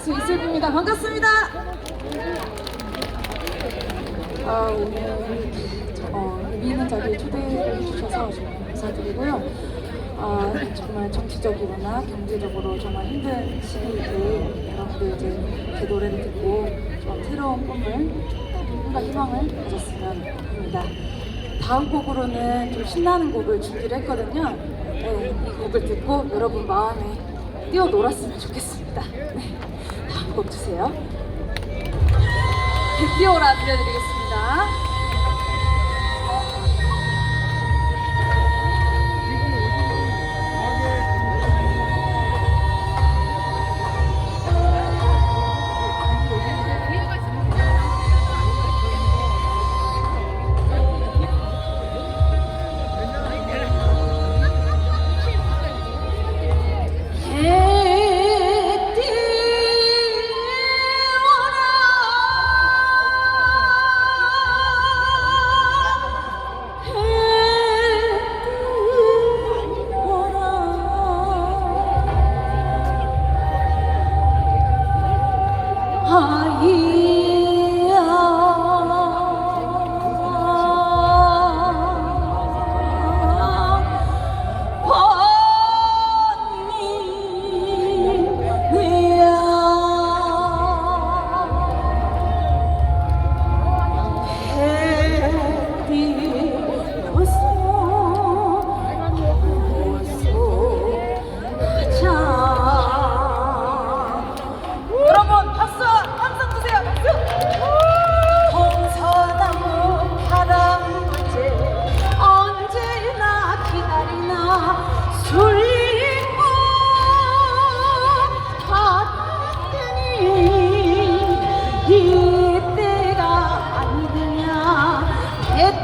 가수 이슬비입니다. 반갑습니다. 아, 오늘 어, 의미 있는 자리에 초대를 해주셔서 정말 감사드리고요. 아, 정말 정치적이거나 경제적으로 정말 힘든 시기에 여러분들 이제 제 노래를 듣고 좀 새로운 꿈을, 꿈과 희망을 가졌으면 합니다. 다음 곡으로는 좀 신나는 곡을 준비를 했거든요. 네, 이 곡을 듣고 여러분 마음에 뛰어놀았으면 좋겠습니다. 네, 다음 곡 주세요. 백디오라 들려드리겠습니다.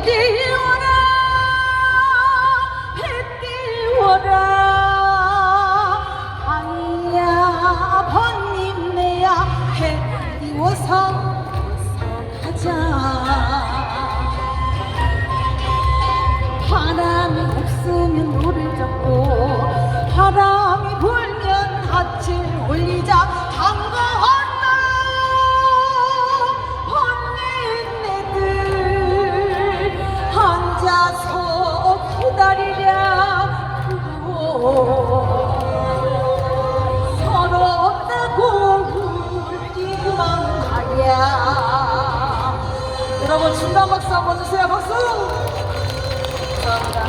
해 여러분 중간 박수 한번 주세요. 박수! 감사합니다.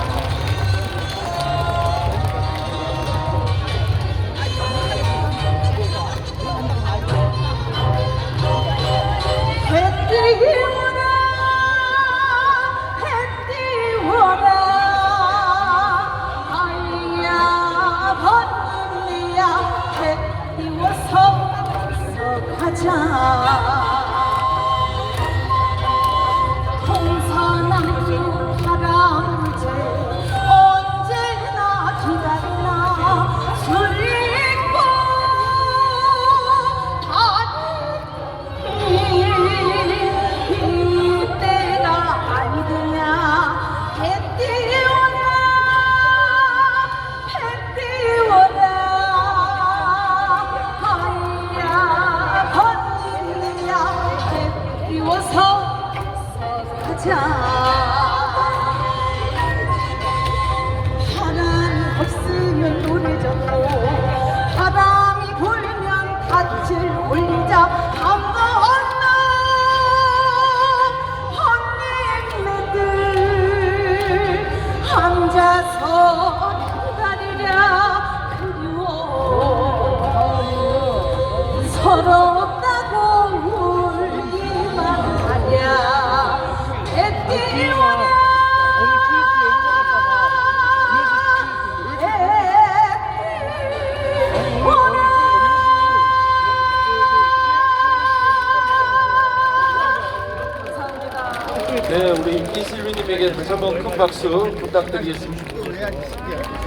해 띄워라 해 띄워라 아이야 번님이야. 해 띄워서 가자 바람이 없으면 노래 졌고 바람이 불면 밭을 올리자. 한가한다 헌님네들 앉아서 기다리랴. 그리워. 서럽 다시 한번 큰 박수 부탁드리겠습니다.